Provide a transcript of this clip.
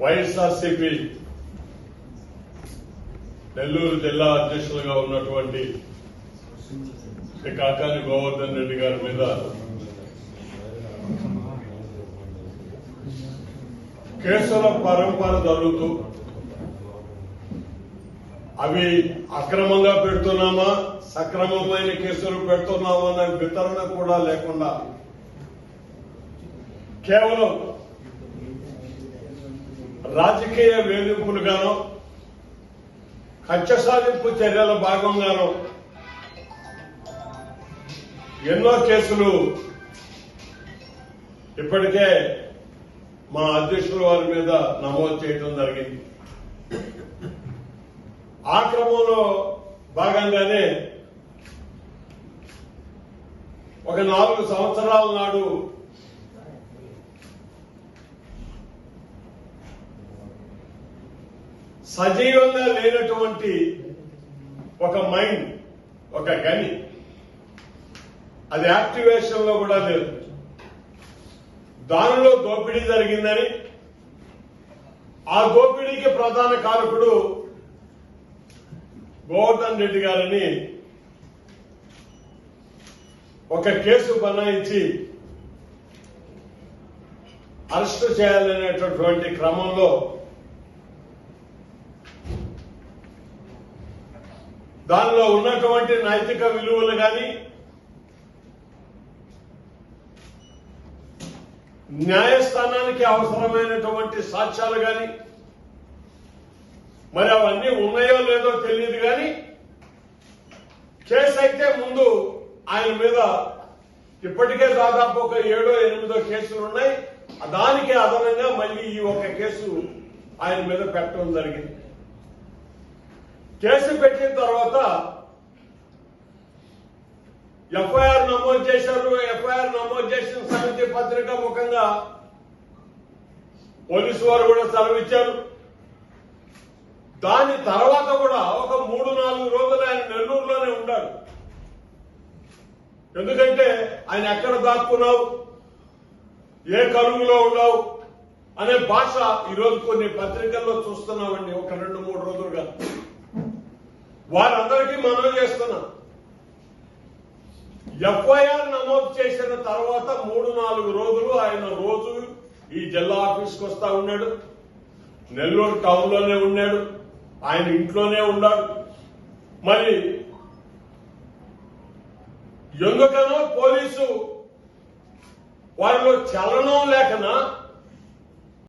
వైఎస్ఆర్సీపీ నెల్లూరు జిల్లా అధ్యక్షులుగా ఉన్నటువంటి శ్రీ కాకాని గోవర్ధన్ రెడ్డి గారి మీద కేసుల పరంపర జరుగుతూ అవి అక్రమంగా పెడుతున్నామా సక్రమమైన కేసులు పెడుతున్నామా అనే వితరణ కూడా లేకుండా కేవలం రాజకీయ వేధింపులుగానో కక్ష సాధింపు చర్యల భాగంగాను ఎన్నో కేసులు ఇప్పటికే మా అధ్యక్షుల వారి మీద నమోదు చేయడం జరిగింది. ఆ క్రమంలో భాగంగానే ఒక నాలుగు సంవత్సరాల నాడు సజీవంగా లేనటువంటి ఒక మైండ్ ఒక గని అది యాక్టివేషన్లో కూడా లేదు. దానిలో దోపిడీ జరిగిందని ఆ దోపిడీకి ప్రధాన కారకుడు గోవర్ధన్ రెడ్డి గారిని ఒక కేసు బనాయించి అరెస్టు చేయాలనేటటువంటి క్రమంలో దానిలో ఉన్నటువంటి నైతిక విలువలు కానీ న్యాయస్థానానికి అవసరమైనటువంటి సాక్ష్యాలు కానీ మరి అవన్నీ ఉన్నాయో లేదో తెలియదు కానీ కేసు అయితే ముందు ఆయన మీద ఇప్పటికే దాదాపు ఒక ఏడో ఎనిమిదో కేసులు ఉన్నాయి. దానికి అదనంగా మళ్ళీ ఈ ఒక కేసు ఆయన మీద పెట్టడం జరిగింది. కేసు పెట్టిన తర్వాత ఎఫ్ఐఆర్ నమోదు చేశారు. ఎఫ్ఐఆర్ నమోదు చేసిన సమితి పత్రిక ముఖంగా పోలీసు వారు కూడా సెలవిచ్చారు. దాని తర్వాత కూడా ఒక మూడు నాలుగు రోజులు ఆయన నెల్లూరులోనే ఉన్నారు ఎందుకంటే ఆయన ఎక్కడ దాక్కున్నావు? ఏ కరువులో ఉన్నావు? అనే భాష ఈరోజు కొన్ని పత్రికల్లో చూస్తున్నామండి. ఒక రెండు మూడు రోజులుగా. వారందరికీ మనం చేస్తున్నాం. ఎఫ్ఐఆర్ నమోదు చేసిన తర్వాత మూడు నాలుగు రోజులు ఆయన రోజు ఈ జిల్లా ఆఫీస్కి వస్తా ఉన్నాడు. నెల్లూరు టౌన్లోనే ఉన్నాడు. ఆయన ఇంట్లోనే ఉన్నాడు. మరి ఎందుకనో పోలీసు వారిలో చలనం లేకనా